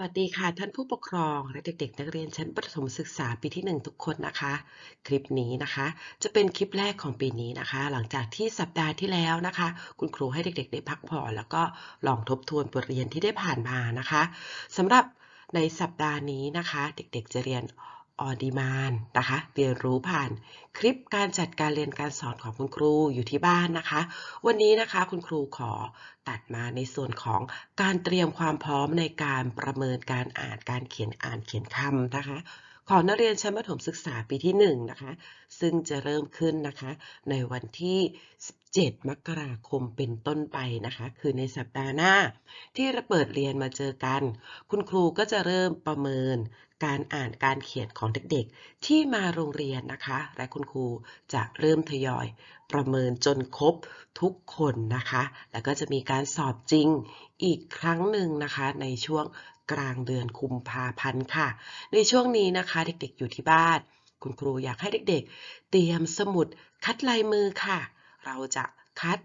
สวัสดีค่ะท่านผู้ปกครองและเด็กๆ นักเรียนชั้นประถมศึกษาปีที่ 1 ทุกคนนะคะ คลิปนี้นะคะ จะเป็นคลิปแรกของปีนี้นะคะ หลังจากที่สัปดาห์ที่แล้วนะคะ คุณครูให้เด็กๆ ได้พักผ่อนแล้วก็ลองทบทวนบทเรียนที่ได้ผ่านมานะคะสำหรับในสัปดาห์นี้นะคะ เด็กๆ จะเรียน ออดีมานนะคะ เรียนรู้ผ่านคลิปการจัดการเรียนการสอนของคุณครูอยู่ที่บ้านนะคะ วันนี้นะคะคุณครูขอตัดมาในส่วนของการเตรียมความพร้อมในการประเมินการอ่านการเขียนอ่านเขียนคำนะคะ ของนักเรียนชั้นประถมศึกษาปีที่1นะคะ ซึ่งจะเริ่มขึ้นนะคะ ในวันที่ 17 มกราคมเป็นต้นไปนะคะ คือในสัปดาห์หน้า ที่เราเปิดเรียนมาเจอกัน คุณครูก็จะเริ่มประเมินการอ่านการเขียนของเด็กๆ ที่มาโรงเรียนนะคะ และคุณครูจะเริ่มทยอย ประเมินจนครบทุกคนนะคะ แล้วก็จะมีการสอบจริงอีกครั้งหนึ่งนะคะในช่วง กลางเดือนกุมภาพันธ์ค่ะ ในช่วงนี้นะคะเด็กๆอยู่ที่บ้าน คุณครูอยากให้เด็กๆ เตรียมสมุดคัดลายมือค่ะ เราจะคัด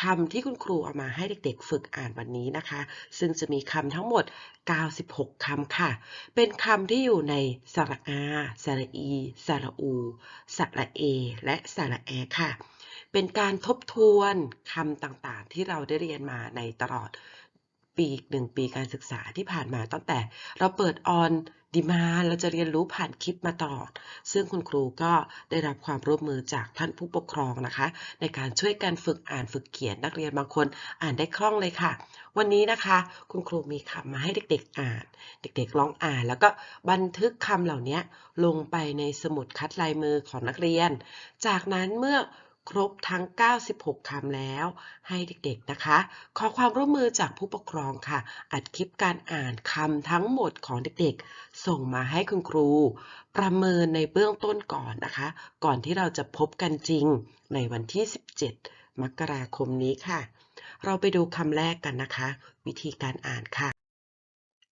คำที่คุณครูเอามาให้เด็กๆ ฝึกอ่านวันนี้นะคะ ซึ่งจะมีคำทั้งหมด 96 คำค่ะ เป็นคำที่อยู่ในสระอา สระอี สระอู สระเอ และสระแอค่ะ เป็นการทบทวนคำต่างๆ ที่เราได้เรียนมาในตลอด ปีอีกหนึ่งปีการศึกษาที่ผ่านมาตั้งแต่เราเปิดออนดีมาเราจะเรียนรู้ผ่านคลิปมาตลอด ซึ่งคุณครูก็ได้รับความร่วมมือจากท่านผู้ปกครองนะคะ ในการช่วยกันฝึกอ่านฝึกเขียนนักเรียนบางคนอ่านได้คล่องเลยค่ะ วันนี้นะคะ คุณครูมีคำมาให้เด็กๆอ่าน เด็กๆลองอ่าน แล้วก็บันทึกคำเหล่านี้ลงไปในสมุดคัดลายมือของนักเรียน จากนั้นเมื่อ ครบทั้ง 96 คำแล้ว ให้เด็กๆนะคะ ขอความร่วมมือจากผู้ปกครองค่ะ อัดคลิปการอ่านคำทั้งหมดของเด็กๆ ส่งมาให้คุณครู ประเมินในเบื้องต้นก่อนนะคะ ก่อนที่เราจะพบกันจริงในวันที่ 17 มกราคมนี้ค่ะ เราไปดูคำแรกกันนะคะ วิธีการอ่านค่ะ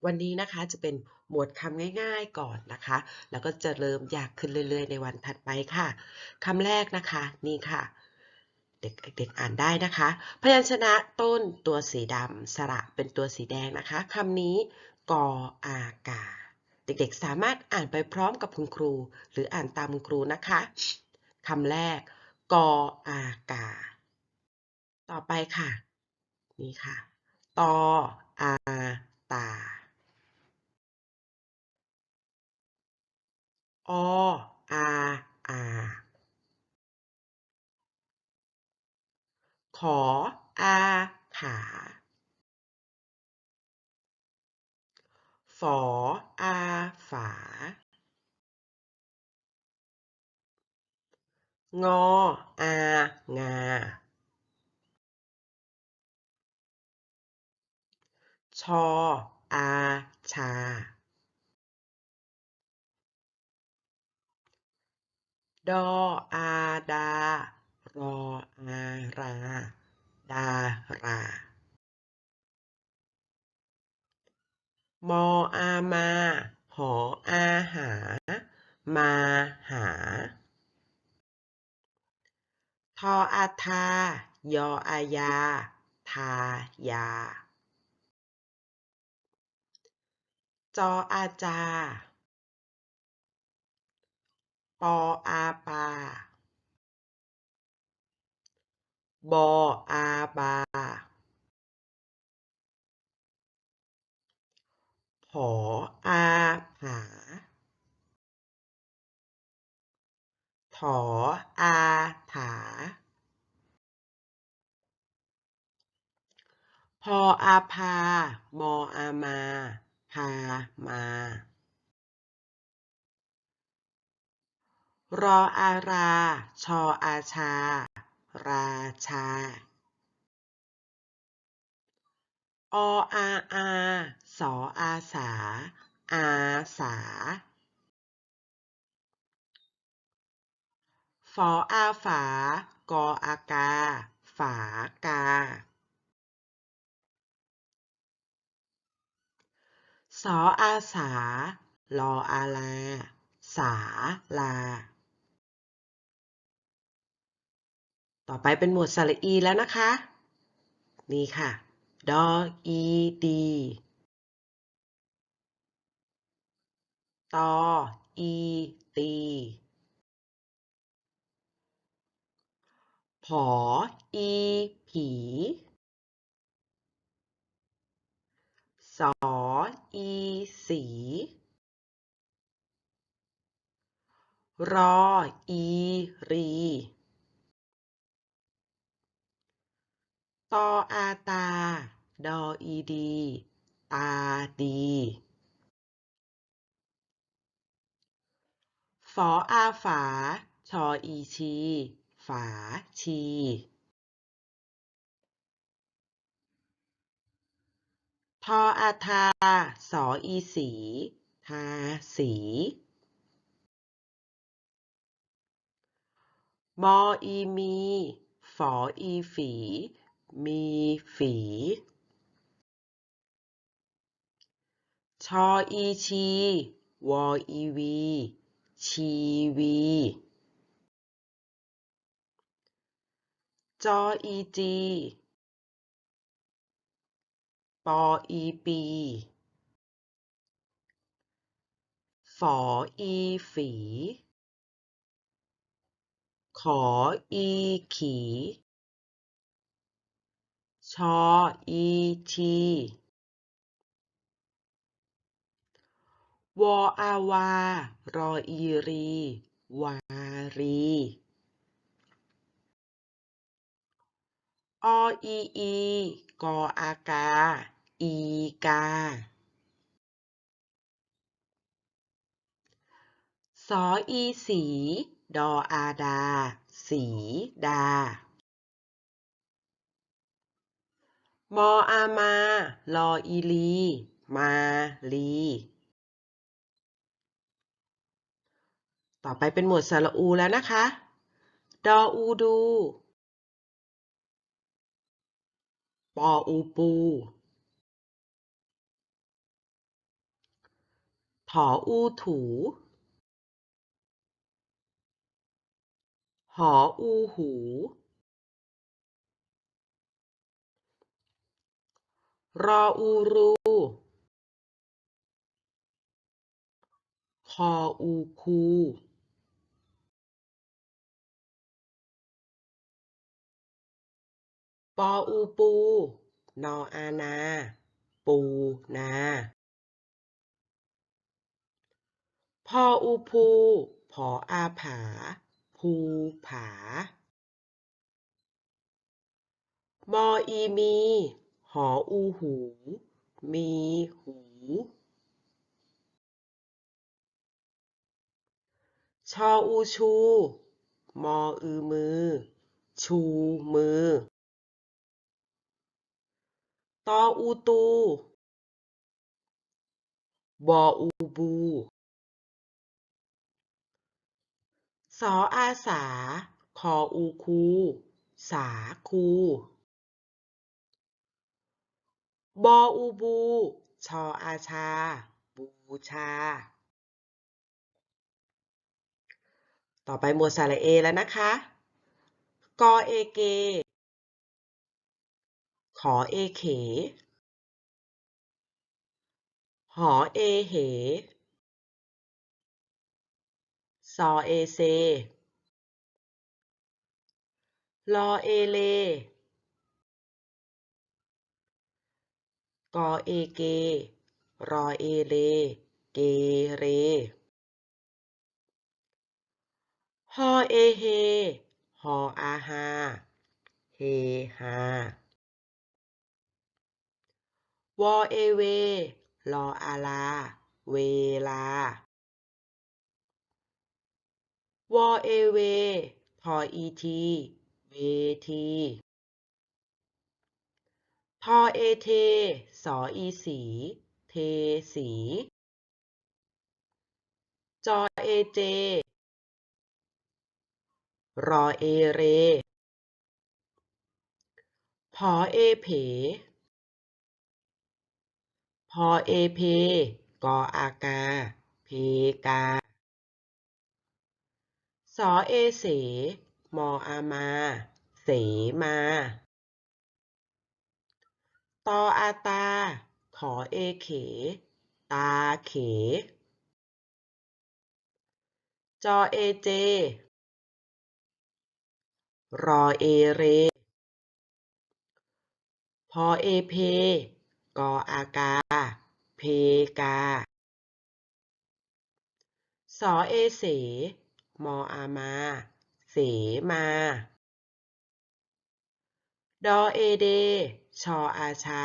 วันนี้นะคะจะเป็นหมวดคำง่ายๆก่อนนะคะ แล้วก็จะเริ่มยากขึ้นเรื่อยๆ ในวันถัดไปค่ะคำแรกนะคะนี่ค่ะ เด็กๆอ่านได้นะคะ พยัญชนะต้นตัวสีดำสระเป็นตัวสีแดงนะคะคำนี้กออากา เด็กๆสามารถอ่านไปพร้อมกับคุณครู หรืออ่านตามคุณครูนะคะคำแรกกออากา ต่อไปค่ะ นี่ค่ะ ตออาตา ออาอาขออาขาฝออาฝางออางาชออาชา ดออาดา รออารา ดารา มออามา หออาหา มาหา ทออาทา ยออายา ทายา จออาจา ปออาปา บออาบา ผออาผา ถออาถา พออาพา มออามา พามา รออารา ชออาชา ราชา ออาอา สออาสา อาสาฝออาฝา กออากา ฝากา สออาสา ลออาลา สาลา ต่อไปเป็นหมวดสระอีแล้วนะคะ นี่ค่ะ ดอ อี ดี ตอ อี ตี ผอ อี ผี สอ อี สี รอ อี รี ตออาตา ดออีดี ตาดีฝออาฝา ชออีชี ฝาชีทออาทา สออีสี ทาสี มออีมี ฝออีฝี มีฝี ชออีชี วออีวี ชีวี จออีจี ปออีปีฝออีฝี ขออีขี ชออีชีวออาวา รออีรี วารี ออีอี กออากา อีกา สออีสี ดออาดา สีดา มออามา ลออีลี มาลี ต่อไปเป็นหมวดสระอูแล้วนะคะ ดออูดู ปออูปู ถออูถูหออูหู รออูรู คออูคู ปออูปู นออานา ปูนา พออูพูผออาผา ภูผามออีมี หออูหู มีหู ชออูชู มออือมือ ชูมือ ตออูตู บออูบู สออาสา คออูคู สาคู บออูบู ชออาชา บูชา ต่อไปหมวดสระเอแล้วนะคะ กอเอเก ขอเอเข หอเอเหซอเอเซ ลอเอเล กอเอเก รอเอเล เกเร ฮอเอเฮหออาฮา เฮฮาวอเอเว ลออาลา เวลา วอเอเวทออีที เวที ทอเอเท สออีสี เทสี จอเอเจ รอเอเรผอเอเพ พอเอเพ กออากา เพกา สอเอเส มออามา เสมา ตออาตา ขอเอเข ตาเข จอเอเจ รอเอเร พอเอเพ กออากา เพกา สอเอเส มออามา เสมา ดอเอเด ชออาชา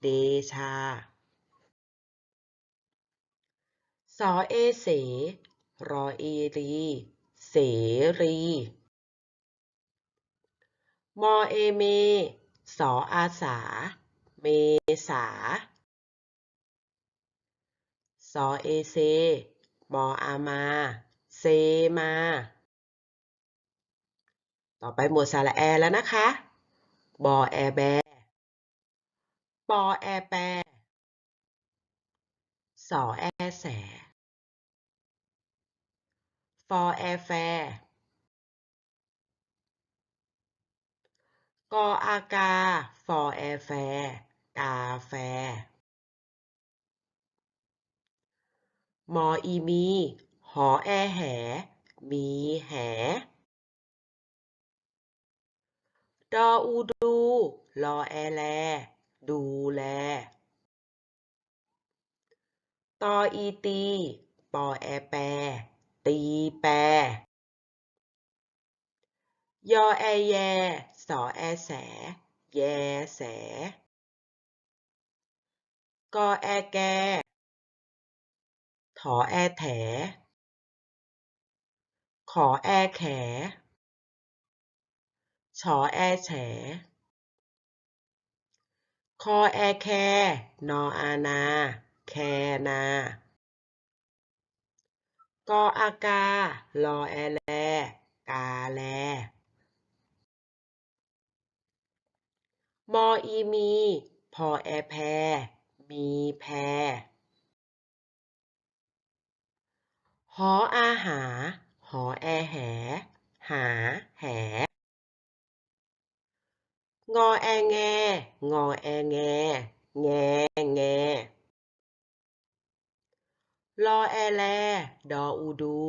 เดชา สอเอเส รอเอรี เสรี มอเอเม สออาสา เมษา สอเอเซ มออามา เซมา ต่อไปหมวดสระแอแล้วนะคะ บอแอแบ ปอแอแปสอแอแส ฟอแอแฟกออากา ฟอแอแฟ กาแฟ มออีมี หอแอแห มีแหดออูดู ลอแอแล ดูแล ตออีตี ปอแอแป ตีแป ยอแอแย สอแอแส แยแส กอแอแก ถอแอแถ ขอแอแข ฉอแอแฉ คอแอแค นออานา แคนา กออากา ลอแอแล กาแล มออีมี พอแอแพ มีแพหออาหา หอแอแห หาแห งอแอแง งอแอแง แงแงลอแอแล ดออูดู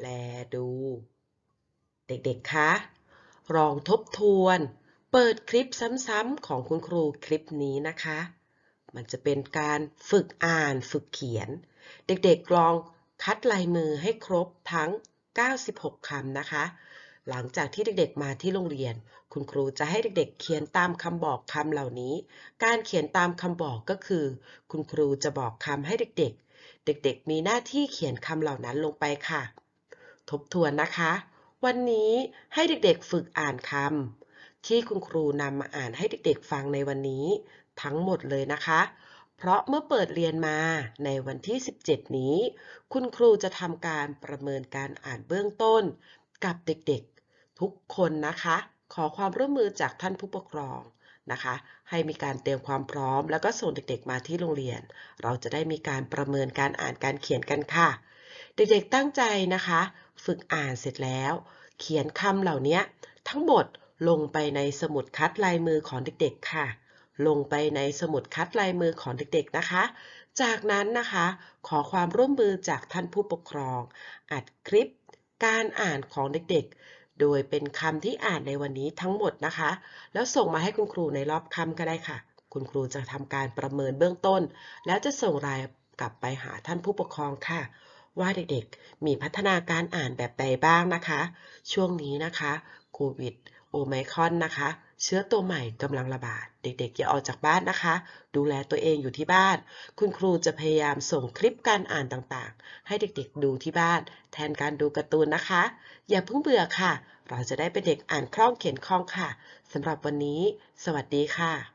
แลดู เด็กๆ คะ ลองทบทวน เปิดคลิปซ้ำๆของคุณครูคลิปนี้นะคะ มันจะเป็นการฝึกอ่านฝึกเขียน เด็กๆ ลองคัดลายมือให้ครบทั้ง 96 คำนะคะ หลังจากที่เด็กๆมาที่โรงเรียน คุณครูจะให้เด็กๆ เขียนตามคำบอกคำเหล่านี้ การเขียนตามคำบอกก็คือ คุณครูจะบอกคำให้เด็กๆ เด็กๆ มีหน้าที่เขียนคำเหล่านั้นลงไปค่ะ ทบทวนนะคะ วันนี้ให้เด็กๆ ฝึกอ่านคำที่คุณครูนำมาอ่านให้เด็กๆ ฟังในวันนี้ ทั้งหมดเลยนะคะ เพราะเมื่อเปิดเรียนมาในวันที่ 17 นี้ คุณครูจะทำการประเมินการอ่านเบื้องต้น กับเด็กๆ ทุกคนนะคะ ขอความร่วมมือจากท่านผู้ปกครองนะคะ ให้มีการเตรียมความพร้อม แล้วก็ส่งเด็กๆมาที่โรงเรียน เราจะได้มีการประเมินการอ่านการเขียนกันค่ะ เด็กๆตั้งใจนะคะ ฝึกอ่านเสร็จแล้ว เขียนคำเหล่านี้ทั้งหมดลงไปในสมุดคัดลายมือของเด็กๆค่ะ ลงไปในสมุดคัดลายมือของเด็กๆนะคะ จากนั้นนะคะ ขอความร่วมมือจากท่านผู้ปกครอง อัดคลิปการอ่านของเด็กๆ โดยเป็นคำที่อ่านในวันนี้ทั้งหมดนะคะ แล้วส่งมาให้คุณครูในรอบคำก็ได้ค่ะ คุณครูจะทำการประเมินเบื้องต้น แล้วจะส่งรายกลับไปหาท่านผู้ปกครองค่ะ ว่าเด็กๆ มีพัฒนาการอ่านแบบใดบ้างนะคะ ช่วงนี้นะคะโควิดโอไมครอนนะคะ เชื้อตัวใหม่กำลังระบาด เด็กๆอย่าออกจากบ้านนะคะ ดูแลตัวเองอยู่ที่บ้าน คุณครูจะพยายามส่งคลิปการอ่านต่างๆ ให้เด็กๆดูที่บ้าน แทนการดูการ์ตูนนะคะ อย่าเพิ่งเบื่อค่ะ เราจะได้เป็นเด็กอ่านคล่องเขียนคล่องค่ะสำหรับวันนี้ สวัสดีค่ะ